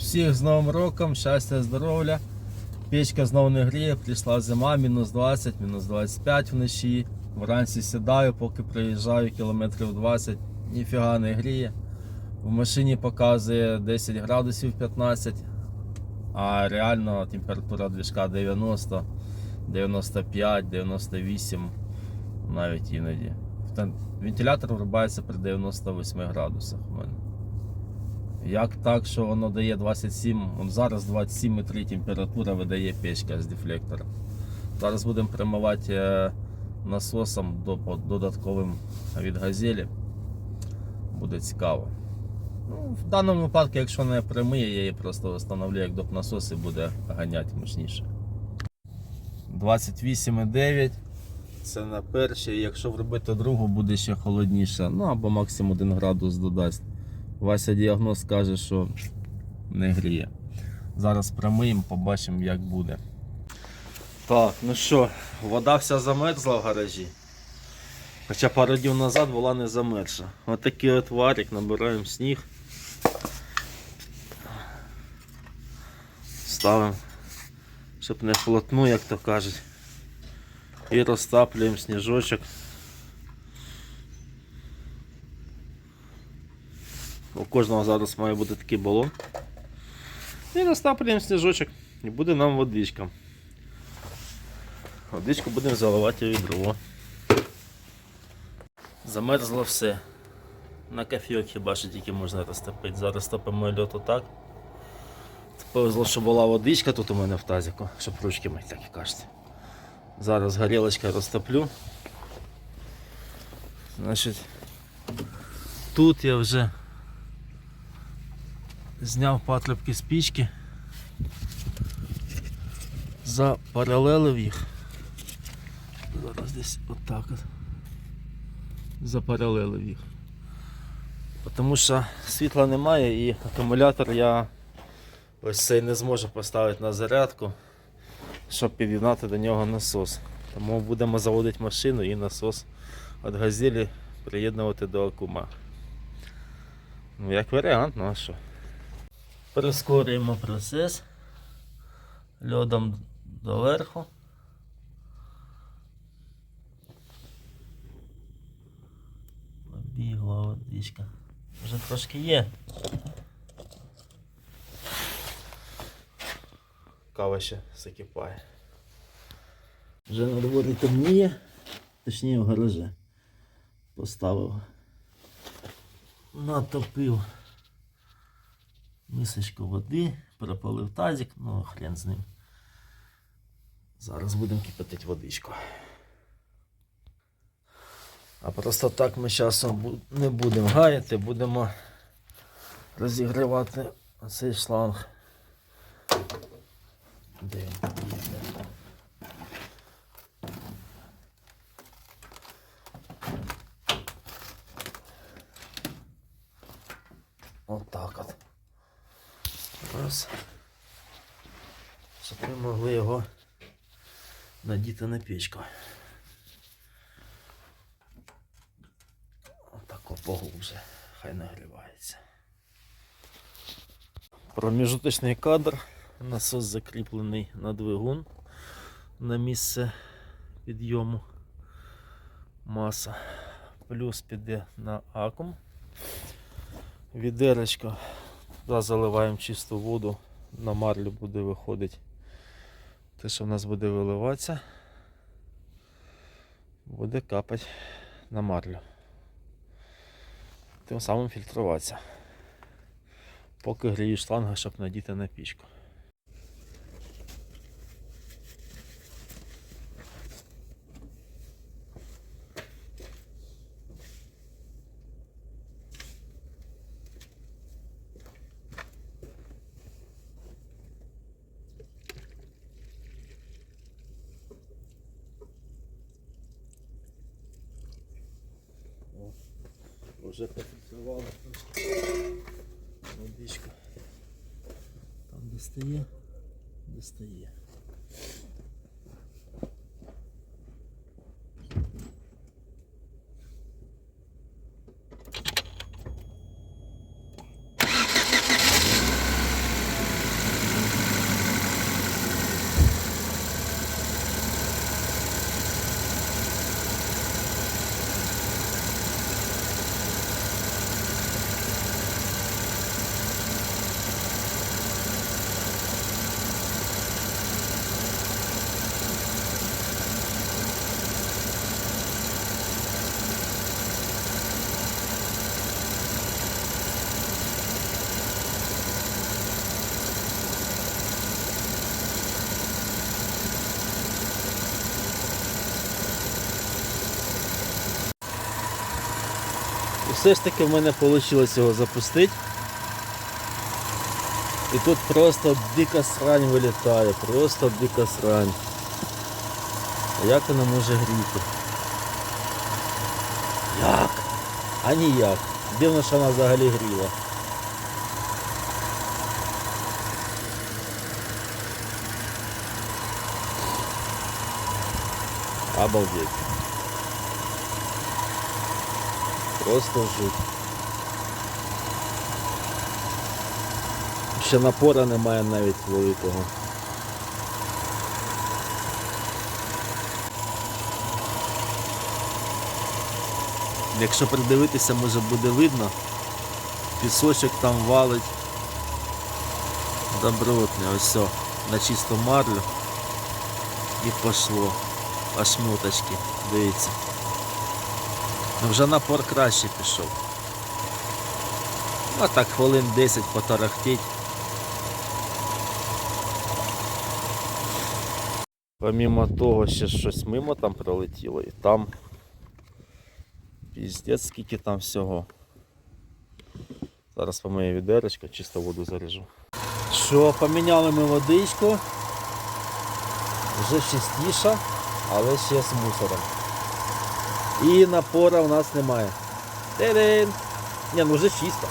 Всіх з Новим роком, щастя, здоров'я. Печка знову не гріє, прийшла зима, мінус 20, мінус 25 вночі. Вранці сідаю, поки приїжджаю кілометрів 20, ніфіга не гріє. В машині показує 10 градусів 15, а реально температура движка 90, 95, 98 навіть іноді. Вентилятор врубається при 98 градусах у мене. Як так, що воно дає 27, от зараз 27,3 температура видає печка з дефлектора. Зараз будемо промивати е, насосом додатковим від газелі. Буде цікаво. Ну, в даному випадку, якщо не прямиє, я її просто встановлю як доп насос і буде ганяти мощніше. 28,9. Це на першій. Якщо вробити другу, буде ще холодніше. Ну або максимум 1 градус додасть. Вася діагноз каже, що не гріє. Зараз промиємо, побачимо, як буде. Так, ну що, вода вся замерзла в гаражі. Хоча пару днів назад була не замерзша. Ось такий от варик, набираємо сніг. Ставимо, щоб не вплотну, як то кажуть. І розтаплюємо сніжочок. Кожного зараз має бути такий балон. І розтаплюємо сніжочок. І буде нам водичка. Водичку будемо заливати у відро. Замерзло все. На кофійок хіба що тільки можна розтопити. Зараз топимо льот отак. Повезло, що була водичка тут у мене в тазіку, щоб ручки мити, так і кажуть. Зараз горілочка розтоплю. Значить, тут я вже зняв патрубки з пічки, запаралелив їх. Зараз десь отак от. Запаралелив їх. Тому що світла немає і акумулятор я ось цей не зможу поставити на зарядку, щоб під'єднати до нього насос. Тому будемо заводити машину і насос від газелі приєднувати до акума. Ну, як варіант, ну а що? Прискорюємо процес льодом доверху. Побігла водичка. Вже трошки є. Кава ще закипає. Вже на дворі темніє, точніше в гаражі. Поставив. Натопив мисочку води, перепалив тазик, ну хрен з ним. Зараз будемо кипятити водичку. А просто так ми часом не будемо гаяти, будемо розігрівати цей шланг. Де він є? Отак от. Раз. Щоб ми могли його надіти на печку. Отако поглубже, хай нагрівається. Проміжуточний кадр. Насос закріплений на двигун на місце підйому маса. Плюс піде на акум. Відерочка. Туди заливаємо чисту воду, на марлю буде виходити. Те, що в нас буде виливатися, буде капати на марлю. Тим самим фільтруватися. Поки гріє шланга, щоб надіти на пічку. Вже пофільтрували водичку. Там достає, достає. Все ж таки в мене вийшло його запустити. І тут просто дика срань вилітає, просто дика срань. А Як вона може гріти? Як? А ніяк. Дивно, що вона взагалі гріла. Обалдеть. Просто жуть. Ще напора немає навіть великого. Якщо придивитися, може буде видно, пісочок там валить добротне, ось все, на чисту марлю і пошло. Аж муточки, дивіться. Ну вже напор краще пішов. А так хвилин 10 потарахтіть. Помімо того, ще щось мимо там пролетіло і там піздець скільки там всього. Зараз помию відерочка, чисто воду заряжу. Що, поміняли ми водичку. Вже чистіша, але ще з мусором. І напора у нас немає. Ні, ну вже чисто.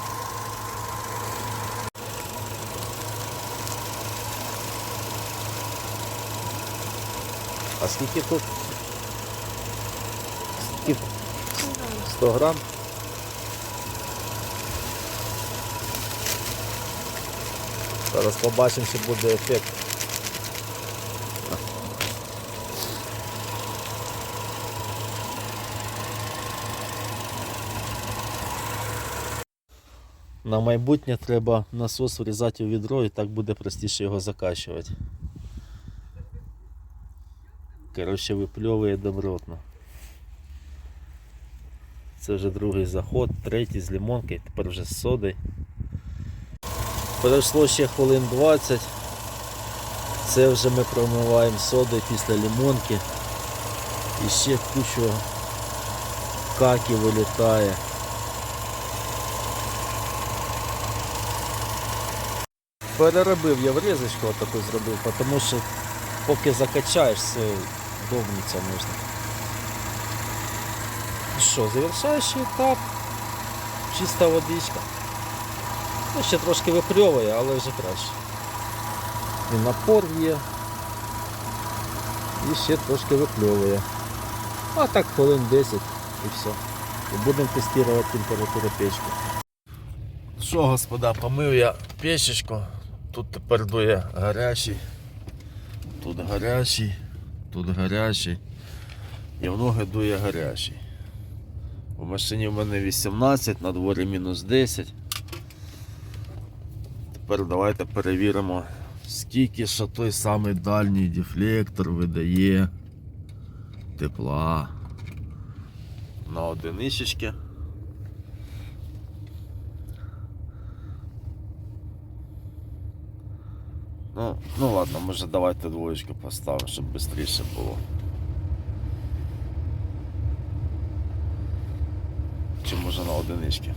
А скільки тут? Скільки? 100 грам. Зараз побачимо, чи буде ефект. На майбутнє треба насос врізати у відро і так буде простіше його закачувати. Коротше, випльовує добротно. Це вже другий заход, третій з лимонки, тепер вже з содою. Пройшло ще хвилин 20. Це вже ми промиваємо содою після лимонки. І ще кучу каки вилітає. Переробив я врізочку отаку зробив, тому що поки закачаєш, все довніться можна. Що, завершаючий етап, чиста водичка. Ну, ще трошки випльовує, але вже краще. І напор є. І ще трошки випльовує. А так хвилин 10 і все. І будемо тестувати температуру печки. Що, господа, помив я печечку. Тут тепер дує гарячий. Тут гарячий, тут гарячий. І в ноги дує гарячий. У машині в мене 18, на дворі мінус 10. Тепер давайте перевіримо, скільки ж той самий дальній дефлектор видає тепла на одиничечки. Ну, ну ладно, може давайте двоєчку поставимо, щоб швидше було. Чи може на одинички.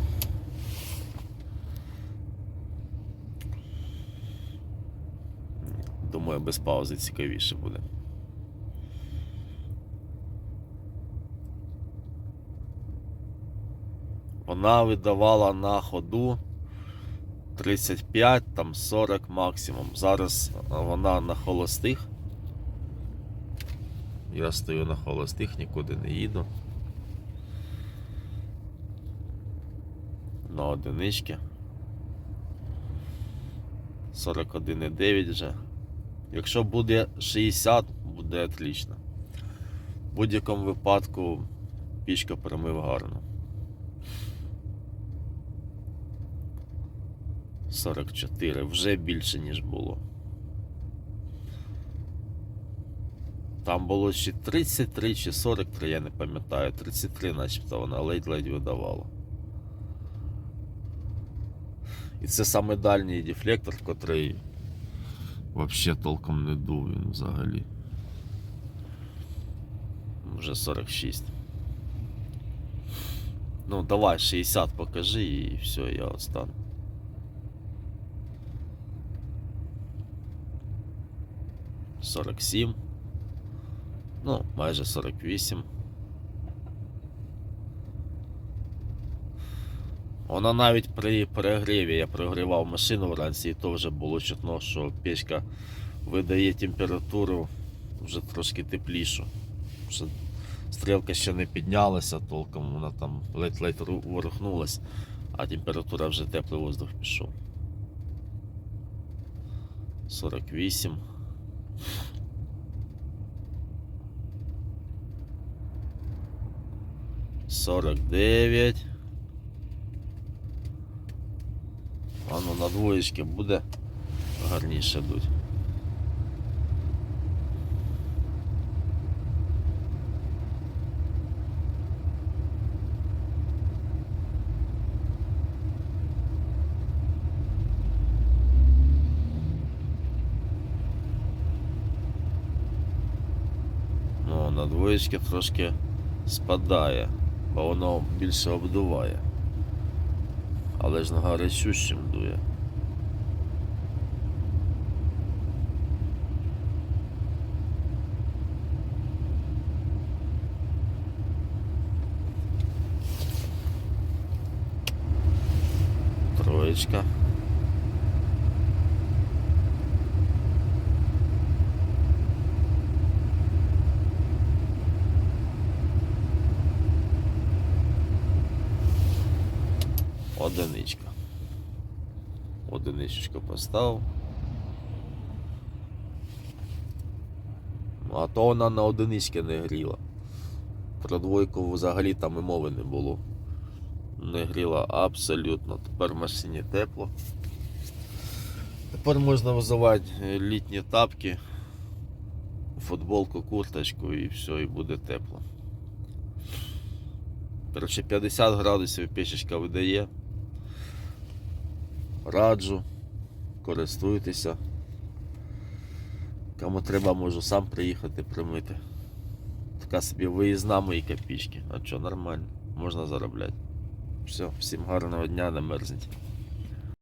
Думаю, без паузи цікавіше буде. Вона видавала на ходу 35, там 40 максимум. Зараз вона на холостих. Я стою на холостих, нікуди не їду. На одинички. 41,9 вже. Якщо буде 60, буде отлично. В будь-якому випадку пічка промив гарно. 44, вже більше, ніж було. Там було ще 33 чи 43, я не пам'ятаю, 33 начебто вона ледь-ледь видавала. І це саме дальній дефлектор, котрий взагалі толком не дув він взагалі. Вже 46. Ну, давай 60 покажи і все, я остану. 47. Ну, майже 48. Вона навіть при перегріві я прогрівав машину вранці, і то вже було чутно, що печка видає температуру вже трошки теплішу. Що стрілка ще не піднялася, толком вона там ледь-ледь ворухнулась, а температура вже теплий воздух пішов. 48. Сорок дев'ять. Ну на двоєчки буде гарніше дуть. Ну, трошки спадає, бо воно більше обдуває. Але ж на гарячущим дує. Троєчка. Одиничка. Одиничку поставив. А то вона на одинички не гріла. Про двойку взагалі там і мови не було. Не гріла абсолютно. Тепер в машині тепло. Тепер можна визивати е, літні тапки, футболку, курточку і все, і буде тепло. Коротше, 50 градусів печечка видає. Раджу, користуйтеся. Кому треба, можу сам приїхати примити. Така собі виїзна мої копійки. А що, нормально, можна заробляти. Все, всім гарного дня, не мерзніть.